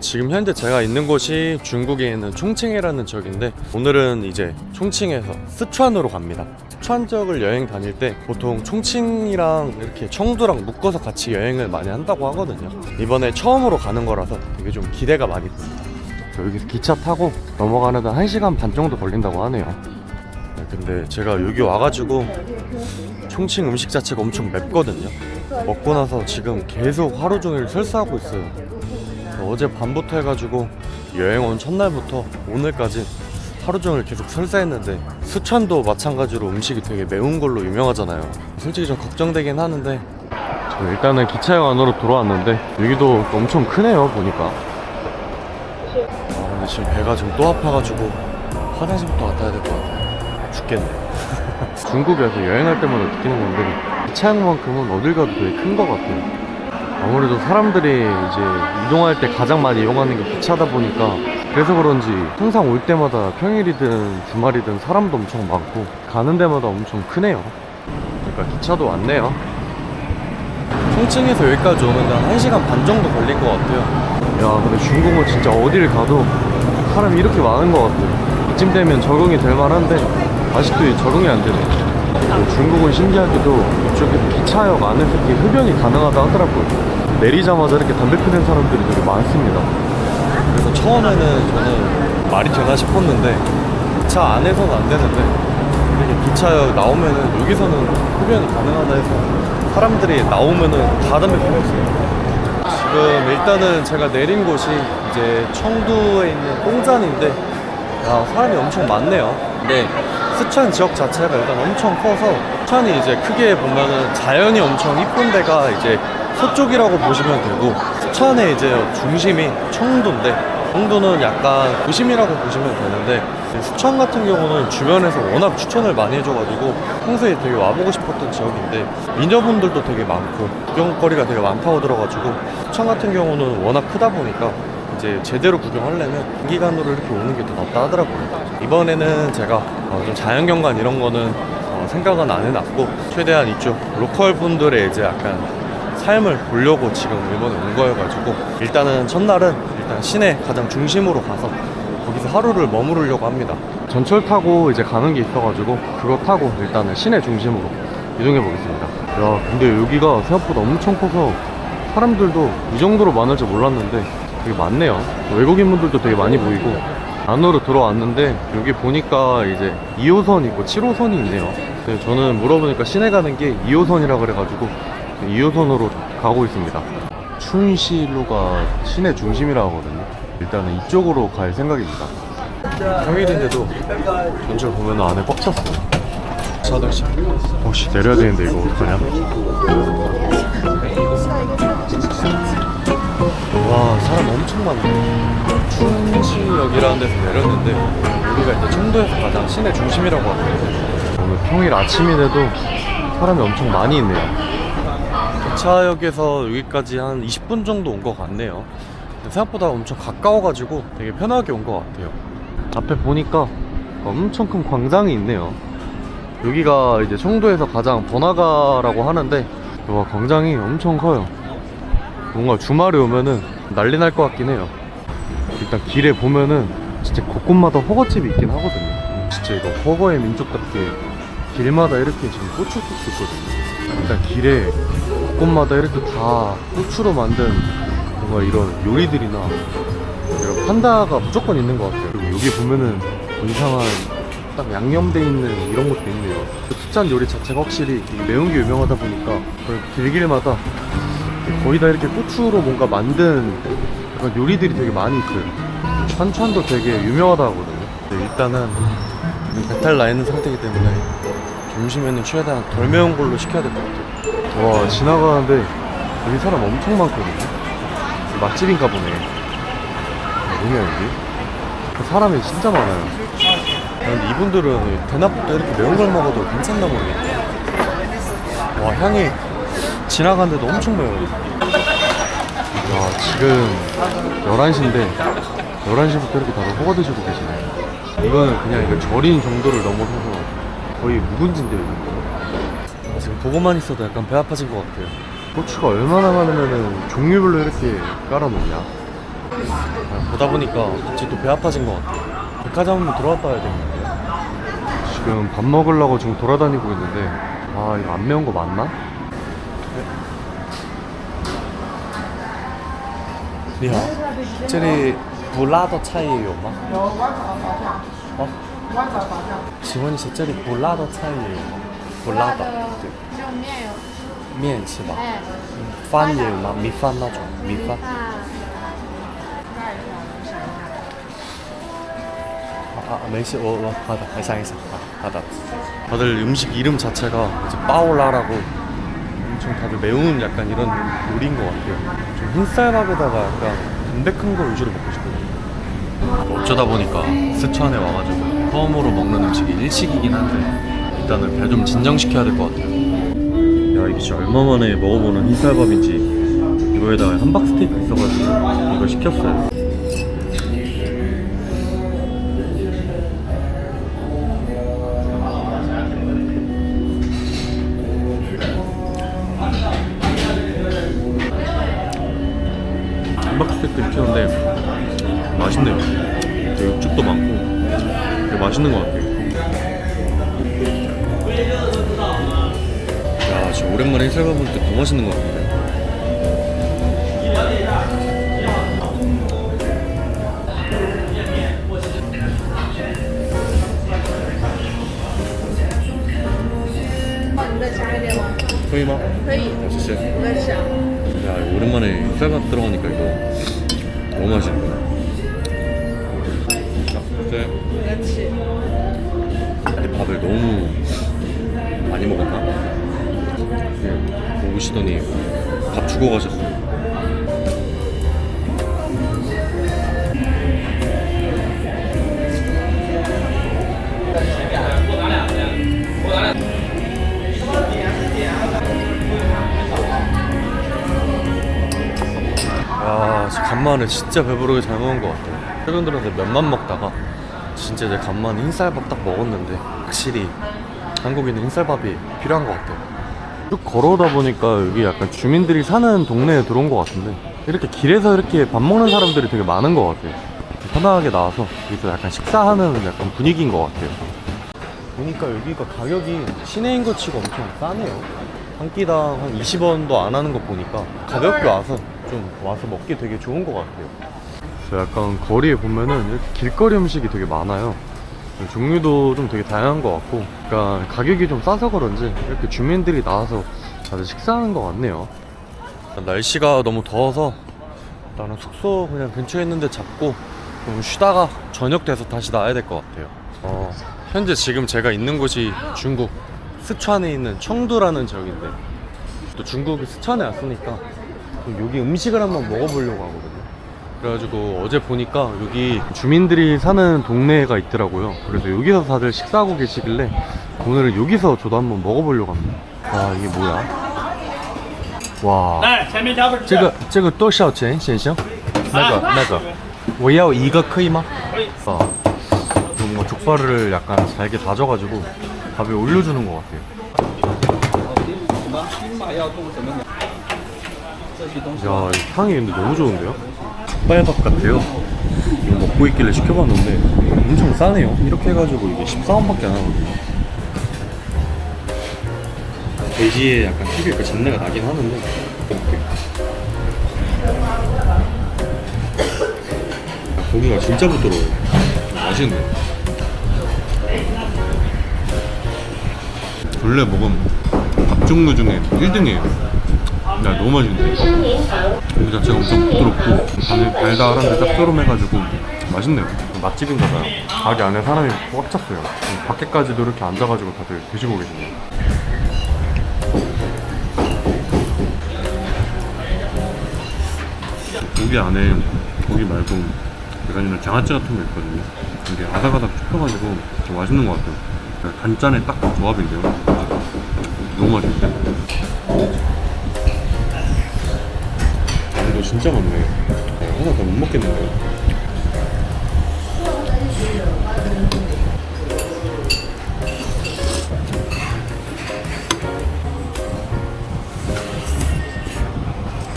지금 현재 제가 있는 곳이 중국에 있는 총칭이라는 지역인데 오늘은 이제 총칭에서 스촨으로 갑니다. 스촨 지역을 여행 다닐 때 보통 총칭이랑 이렇게 청두랑 묶어서 같이 여행을 많이 한다고 하거든요. 이번에 처음으로 가는 거라서 되게 좀 기대가 많이 됩니다. 여기서 기차 타고 넘어가는데 1시간 반 정도 걸린다고 하네요. 네, 근데 제가 여기 와가지고 총칭 음식 자체가 엄청 맵거든요. 먹고 나서 지금 계속 하루 종일 설사하고 있어요. 어제 밤부터 해가지고 여행 온 첫날부터 오늘까지 하루 종일 계속 설사했는데 스촨도 마찬가지로 음식이 되게 매운 걸로 유명하잖아요. 솔직히 좀 걱정되긴 하는데 저 일단은 기차역 안으로 돌아왔는데 여기도 엄청 크네요 보니까. 아 근데 지금 배가 지금 또 아파가지고 화장실부터 갔다 와야 될 것 같아. 죽겠네. 중국에서 여행할 때마다 느끼는 건데 기차역만큼은 어딜 가도 되게 큰 것 같아요. 아무래도 사람들이 이제 이동할 때 가장 많이 이용하는 게 기차다 보니까 그래서 그런지 항상 올 때마다 평일이든 주말이든 사람도 엄청 많고 가는 데마다 엄청 크네요. 그러니까 기차도 왔네요. 총칭에서 여기까지 오는데 한 1시간 반 정도 걸린 것 같아요. 야, 근데 중국은 진짜 어디를 가도 사람이 이렇게 많은 것 같아요. 이쯤 되면 적응이 될 만한데 아직도 이 적응이 안 되네. 그리고 중국은 신기하게도 이쪽에 기차역 안에서 흡연이 가능하다 하더라고요. 내리자마자 이렇게 담배 피는 사람들이 되게 많습니다. 그래서 처음에는 저는 말이 되나 싶었는데 기차 안에서는 안 되는데 이렇게 기차역 나오면은 여기서는 흡연이 가능하다 해서 사람들이 나오면은 다 담배 피고 있어요. 지금 일단은 제가 내린 곳이 이제 청두에 있는 똥잔인데 야 사람이 엄청 많네요. 근데 스촨 지역 자체가 일단 엄청 커서 스촨이 이제 크게 보면은 자연이 엄청 이쁜 데가 이제 서쪽이라고 보시면 되고 스촨의 이제 중심이 청두인데 청두는 약간 도심이라고 보시면 되는데 수천 같은 경우는 주변에서 워낙 추천을 많이 해줘가지고 평소에 되게 와보고 싶었던 지역인데 미녀분들도 되게 많고 구경거리가 되게 많다고 들어가지고 수천 같은 경우는 워낙 크다 보니까 이제 제대로 구경하려면 단기간으로 이렇게 오는 게 더 낫다 하더라고요. 이번에는 제가 어, 좀 자연경관 이런 거는 어, 생각은 안 해놨고 최대한 이쪽 로컬 분들의 이제 약간 삶을 보려고 지금 일본에 온 거여가지고 일단은 첫날은 일단 시내 가장 중심으로 가서 거기서 하루를 머무르려고 합니다. 전철 타고 이제 가는 게 있어가지고 그거 타고 일단은 시내 중심으로 이동해 보겠습니다. 야 근데 여기가 생각보다 엄청 커서 사람들도 이 정도로 많을 줄 몰랐는데 되게 많네요. 외국인 분들도 되게 많이 보이고 안으로 들어왔는데 여기 보니까 이제 2호선 있고 7호선이 있네요. 근데 저는 물어보니까 시내 가는 게 2호선이라 그래가지고 2호선으로 가고 있습니다. 춘시로가 시내 중심이라 하거든요. 일단은 이쪽으로 갈 생각입니다. 평일인데도 전철 보면 안에 꽉 찼어요. 차들씨. 혹시 내려야 되는데 이거 어떡하냐? 와 사람 엄청 많네. 춘시역이라는 데서 내렸는데 여기가 이제 청도에서 가장 시내 중심이라고 하거든요. 오늘 평일 아침인데도 사람이 엄청 많이 있네요. 기차역에서 여기까지 한 20분 정도 온 것 같네요. 생각보다 엄청 가까워가지고 되게 편하게 온 것 같아요. 앞에 보니까 엄청 큰 광장이 있네요. 여기가 이제 청도에서 가장 번화가라고 하는데 와 광장이 엄청 커요. 뭔가 주말에 오면은 난리 날 것 같긴 해요. 일단 길에 보면은 진짜 곳곳마다 허거집이 있긴 하거든요. 진짜 이거 허거의 민족답게 길마다 이렇게 지금 고추국수 있거든요. 일단 길에 곳곳마다 이렇게 다 고추로 만든 뭔가 이런 요리들이나 이런 판다가 무조건 있는 것 같아요. 그리고 여기 보면은 뭐 이상한 딱 양념돼 있는 이런 것도 있네요. 그 숫잔 요리 자체가 확실히 이 매운 게 유명하다 보니까 그 길길마다 거의 다 이렇게 고추로 뭔가 만든 약간 요리들이 되게 많이 있어요. 찬찬도 되게 유명하다 하거든요. 근데 일단은 배탈 나 있는 상태이기 때문에 점심에는 최대한 덜 매운 걸로 시켜야 될 것 같아요. 와 지나가는데 여기 사람 엄청 많거든요. 여기 맛집인가 보네. 뭐냐 여기? 그 사람이 진짜 많아요. 아, 근데 이분들은 대낮부터 이렇게 매운 걸 먹어도 괜찮나 모르겠네. 와 향이 지나가는데도 엄청 매워요. 야 지금 11시인데 11시부터 이렇게 다들 허거 드시고 계시네. 이거는 그냥 이거 절인 정도를 넘어서서 거의 묵은지인데요. 이거. 아, 지금 보고만 있어도 약간 배 아파진 것 같아요. 고추가 얼마나 많으면은 종류별로 이렇게 깔아놓냐? 아, 보다 보니까 갑자기 또 배 아파진 것 같아. 백화점 한번 들어갔다 와야 되겠는데. 지금 밥 먹으려고 지금 돌아다니고 있는데 아 이거 안 매운 거 맞나? 你好，这里不辣的菜也有吗？有豌杂发票，哦，豌杂发票，请问一下，这里不辣的菜也有吗？ 不辣的，对，只有面有，面是吧？哎，饭也有吗？米饭那种，米饭。饭，盖一下，我想一下。아, 아, 메시, 어, 어, 하다, 해상해상, 아, 하다. 다들 음식 이름 자체가 이제 빠올라라고 엄청 다들 매운 약간 이런 요리인 것 같아요. 좀 흰쌀밥에다가 약간 담백한 거 위주로 먹고 싶거든요. 어쩌다 보니까 스촨에 와가지고 처음으로 먹는 음식이 일식이긴 한데 일단은 배 좀 진정시켜야 될 것 같아요. 야, 이게 진짜 얼마 만에 먹어보는 흰쌀밥인지 이거에다가 함박 스테이크 있어가지고 이걸 시켰어요. 날씨 오랜만에 해설가 볼때 더 맛있는 것 같아요. 소희 마? 회의 야 오랜만에 쌀밥 들어가니까 이거 너무 맛있는 거야 자 어때? 근데 밥을 너무 많이 먹었 예, 오시더니 밥 주고 가셨어요. 야, 진짜 간만에 진짜 배부르게 잘 먹은 것 같아요. 최근 들어서 면만 먹다가 진짜 이제 간만에 흰쌀밥 딱 먹었는데 확실히 한국인은 흰쌀밥이 필요한 것 같아요. 쭉 걸어오다 보니까 여기 약간 주민들이 사는 동네에 들어온 것 같은데 이렇게 길에서 이렇게 밥 먹는 사람들이 되게 많은 것 같아요. 편하게 나와서 여기서 약간 식사하는 약간 분위기인 것 같아요. 보니까 여기가 가격이 시내인 것 치고 엄청 싸네요. 한 끼당 한 20원도 안 하는 거 보니까 가볍게 와서 좀 와서 먹기 되게 좋은 것 같아요. 저 약간 거리에 보면은 이렇게 길거리 음식이 되게 많아요. 종류도 좀 되게 다양한 것 같고, 그러니까 가격이 좀 싸서 그런지 이렇게 주민들이 나와서 다들 식사하는 것 같네요. 날씨가 너무 더워서 나는 숙소 그냥 근처에 있는데 잡고 좀 쉬다가 저녁 돼서 다시 나와야 될 것 같아요. 어, 현재 지금 제가 있는 곳이 중국 스촨에 있는 청두라는 지역인데 또 중국이 스촨에 왔으니까 또 여기 음식을 한번 먹어보려고 하거든요. 그래가지고 어제 보니까 여기 주민들이 사는 동네가 있더라고요. 그래서 여기서 다들 식사하고 계시길래 오늘은 여기서 저도 한번 먹어보려고 합니다. 와 이게 뭐야? 와. 来，前面加份儿。这个这个多少钱，先生？那个那个，我要一个可以吗？可以。 아, 뭔가 족발을 약간 잘게 다져가지고 밥에 올려주는 것 같아요. 야, 이 향이 근데 너무 좋은데요? 족발밥 같아요. 이거 먹고 있길래 시켜봤는데 엄청 싸네요. 이렇게 해가지고 이게 14원밖에 안 하거든요. 돼지의 약간 그 잡내가 나긴 하는데. 야, 고기가 진짜 부드러워요. 맛있네. 원래 먹은 밥 종류 중에 1등이에요. 야, 너무 맛있는데. 고기 자체가 엄청 부드럽고, 간이 달달한데 짭조름해가지고 맛있네요. 맛집인가 봐요. 가게 안에 사람이 꽉 찼어요. 밖에까지도 이렇게 앉아가지고 다들 드시고 계시네요. 고기 안에 고기 말고 약간 이런 장아찌 같은 거 있거든요. 이게 아삭아삭 씹혀가지고 좀 맛있는 것 같아요. 그냥 단짠의 딱 조합인데요. 너무 맛있는데? 양도 진짜 많네. 어, 하나 더 못 먹겠는데요.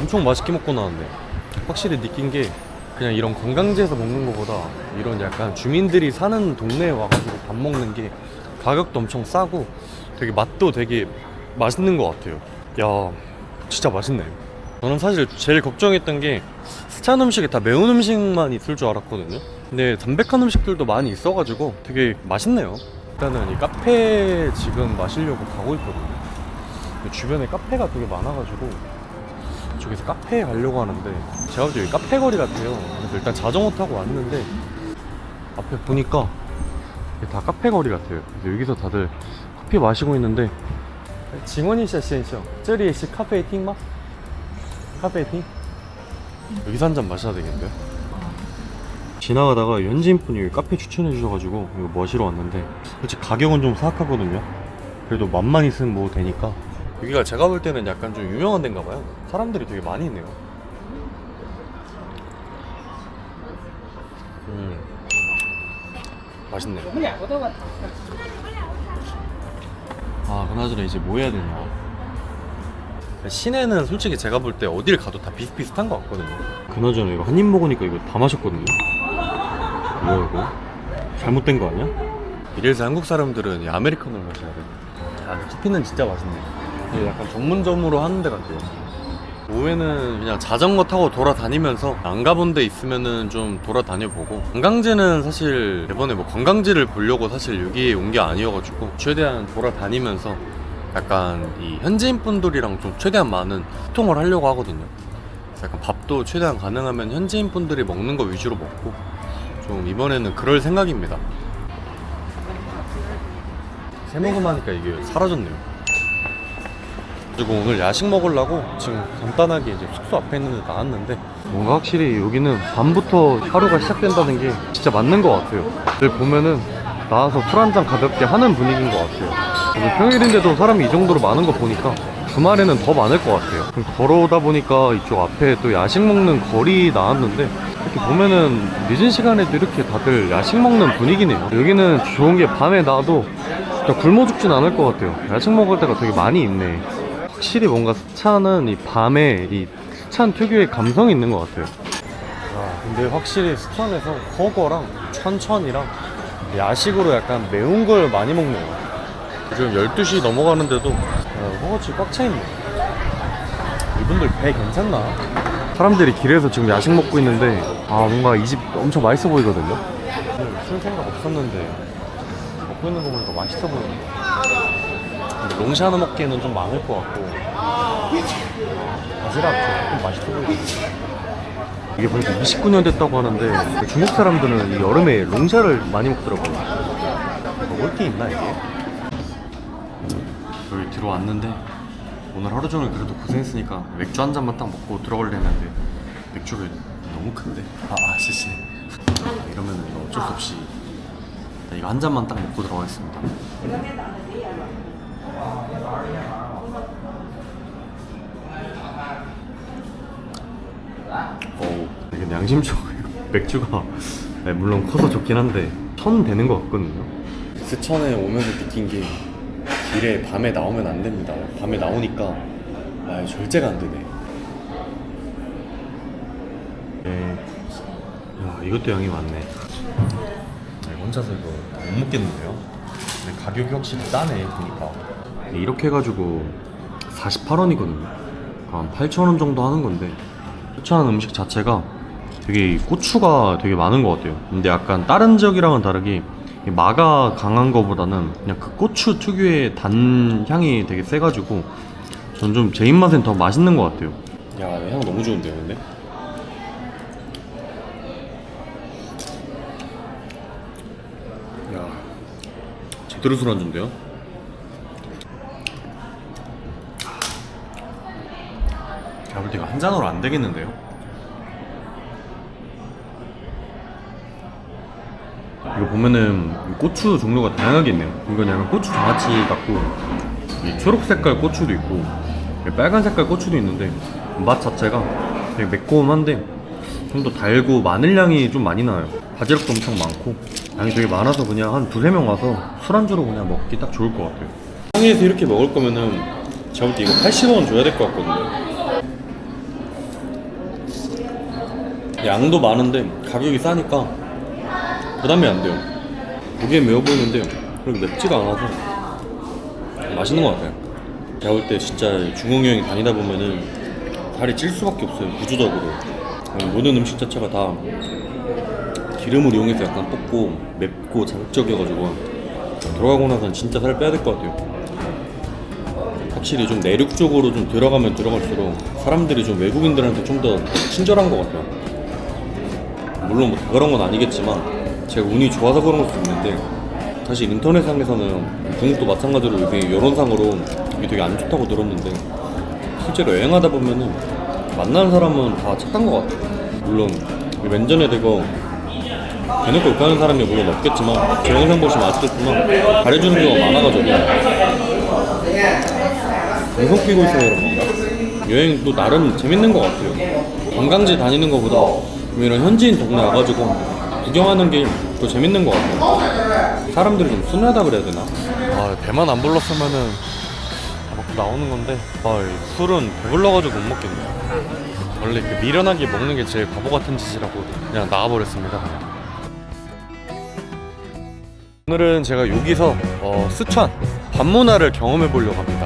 엄청 맛있게 먹고 나왔네. 확실히 느낀 게 그냥 이런 관광지에서 먹는 것보다 이런 약간 주민들이 사는 동네에 와가지고 밥 먹는 게 가격도 엄청 싸고 되게 맛도 되게 맛있는 것 같아요. 야, 진짜 맛있네. 저는 사실 제일 걱정했던 게 스찬 음식에 다 매운 음식만 있을 줄 알았거든요. 근데 담백한 음식들도 많이 있어가지고 되게 맛있네요. 일단은 이 카페 지금 마시려고 가고 있거든요. 주변에 카페가 되게 많아가지고 저기서 카페에 가려고 하는데 제가 볼 때 여기 카페 거리 같아요. 그래서 일단 자전거 타고 왔는데 앞에 보니까 이게 다 카페 거리 같아요. 그래서 여기서 다들 커피 마시고 있는데 징원이 씨先生 这里是 카페厅吗? 카베리? 여기서 한 잔 마셔야 되겠는데요? 어. 지나가다가 연지인분이 카페 추천해 주셔가지고 이거 마시러 왔는데 솔직히 가격은 좀 사악하거든요. 그래도 맛만 있으면 뭐 되니까. 여기가 제가 볼 때는 약간 좀 유명한 데인가 봐요. 사람들이 되게 많이 있네요. 음. 맛있네요. 아 그나저나 이제 뭐 해야 되냐. 시내는 솔직히 제가 볼 때 어딜 가도 다 비슷비슷한 것 같거든요. 그나저나 이거 한 입 먹으니까 이거 다 마셨거든요. 뭐야 이거? 잘못된 거 아니야? 이래서 한국 사람들은 이 아메리카노를 마셔야 돼 아, 커피는 진짜 맛있네. 이게 약간 전문점으로 하는 데 같아요. 오후에는 그냥 자전거 타고 돌아다니면서 안 가본 데 있으면은 좀 돌아다녀 보고. 관광지는 사실 이번에 뭐 관광지를 보려고 사실 여기에 온 게 아니어가지고 최대한 돌아다니면서 약간 이 현지인 분들이랑 좀 최대한 많은 소통을 하려고 하거든요. 약간 밥도 최대한 가능하면 현지인 분들이 먹는 거 위주로 먹고 좀 이번에는 그럴 생각입니다. 새모금 하니까 이게 사라졌네요. 그리고 오늘 야식 먹으려고 지금 간단하게 이제 숙소 앞에 있는 데 나왔는데 뭔가 확실히 여기는 밤부터 하루가 시작된다는 게 진짜 맞는 것 같아요. 늘 보면은 나와서 술 한 잔 가볍게 하는 분위기인 것 같아요. 오늘 평일인데도 사람이 이 정도로 많은 거 보니까 주말에는 더 많을 것 같아요. 걸어오다 보니까 이쪽 앞에 또 야식 먹는 거리 나왔는데 이렇게 보면은 늦은 시간에도 이렇게 다들 야식 먹는 분위기네요. 여기는 좋은 게 밤에 진짜 굶어 죽진 않을 것 같아요. 야식 먹을 때가 되게 많이 있네. 확실히 뭔가 스찬은 이 밤에 이 스찬 특유의 감성이 있는 것 같아요. 아, 근데 확실히 스찬에서 버거랑 천천이랑 야식으로 약간 매운 걸 많이 먹네요. 지금 12시 넘어가는데도 어, 허거치 꽉 차 있네. 이분들 배 괜찮나? 사람들이 길에서 지금 야식 먹고 있는데 아 뭔가 이 집 엄청 맛있어 보이거든요. 술 생각 없었는데 먹고 있는 거 보니까 맛있어 보이네. 근데 롱시 하나 먹기에는 좀 많을 것 같고 바지락 조금 맛있어 보이거든요. 이게 벌써 29년 됐다고 하는데 중국 사람들은 이 여름에 롱샤를 많이 먹더라고요. 먹을 게 있나 이게? 들어왔는데 오늘 하루 종일 그래도 고생했으니까 맥주 한 잔만 딱 먹고 들어가려 했는데 맥주가 너무 큰데? 아, 아 씨씨 이러면은 이거 어쩔 수 없이 이거 한 잔만 딱 먹고 들어가겠습니다. 어우 이게 양심적으로 맥주가 네, 물론 커서 좋긴 한데 천 되는 것 같거든요 스천에 오면서 느낀 게 길에 밤에 나오면 안 됩니다. 밤에 나오니까 아 절제가 안 되네. 네. 야 이것도 양이 많네. 네, 혼자서 이거 못 먹겠는데요? 근데 가격이 확실히 싸네 보니까. 이렇게 해가지고 48원이거든요. 한 8,000원 정도 하는 건데 추천하는 음식 자체가 되게 이 고추가 되게 많은 것 같아요. 근데 약간 다른 지역이랑은 다르게 이 마가 강한 거보다는 그냥 그 고추 특유의 단 향이 되게 세가지고 전 좀 제 입맛엔 더 맛있는 것 같아요. 야, 향 너무 좋은데요, 근데? 야, 제대로 술 안주인데요? 제가 볼때 이거 한 잔으로 안 되겠는데요? 이거 보면은 고추 종류가 다양하게 있네요. 이건 약간 고추 장아찌 같고 이 초록 색깔 고추도 있고 이 빨간 색깔 고추도 있는데 맛 자체가 되게 매콤한데 좀 더 달고 마늘 향이 좀 많이 나요. 바지락도 엄청 많고 양이 되게 많아서 그냥 한 두세 명 와서 술안주로 그냥 먹기 딱 좋을 것 같아요. 상해에서 이렇게 먹을 거면은 제가 볼 때 이거 80원 줘야 될 것 같거든요. 양도 많은데 가격이 싸니까 부담이 안 돼요. 보기에 매워 보이는데 그렇게 맵지가 않아서 맛있는 것 같아요. 제가 볼 때 진짜 중국 여행 다니다 보면은 살이 찔 수밖에 없어요. 구조적으로 모든 음식 자체가 다 기름을 이용해서 약간 볶고 맵고 자극적이어가지고 들어가고 나서는 진짜 살 빼야 될 것 같아요. 확실히 좀 내륙 쪽으로 좀 들어가면 들어갈수록 사람들이 좀 외국인들한테 좀 더 친절한 것 같아요. 물론 뭐 다 그런 건 아니겠지만 제가 운이 좋아서 그런 것도 있는데 사실 인터넷상에서는 중국도 마찬가지로 요새 여론상으로 이게 되게 안 좋다고 들었는데 실제로 여행하다 보면은 만나는 사람은 다 착한 것 같아요. 물론 면전에 대고 대놓고 욕하는 사람이 물론 없겠지만 제 영상 보시면 아시겠지만 잘해주는 경우가 많아가지고 방송 끼고 있어요 여러분 여행도 나름 재밌는 것 같아요 관광지 다니는 것보다 이런 현지인 동네 와가지고 구경하는 게 더 재밌는 것 같아요. 사람들이 좀 순하다 그래야 되나? 아 배만 안 불렀으면은 다 먹고 나오는 건데. 아, 이 술은 배불러가지고 못 먹겠네. 원래 그 미련하게 먹는 게 제일 바보 같은 짓이라고 그냥 나와버렸습니다. 오늘은 제가 여기서 어, 스촨 밤문화를 경험해 보려고 합니다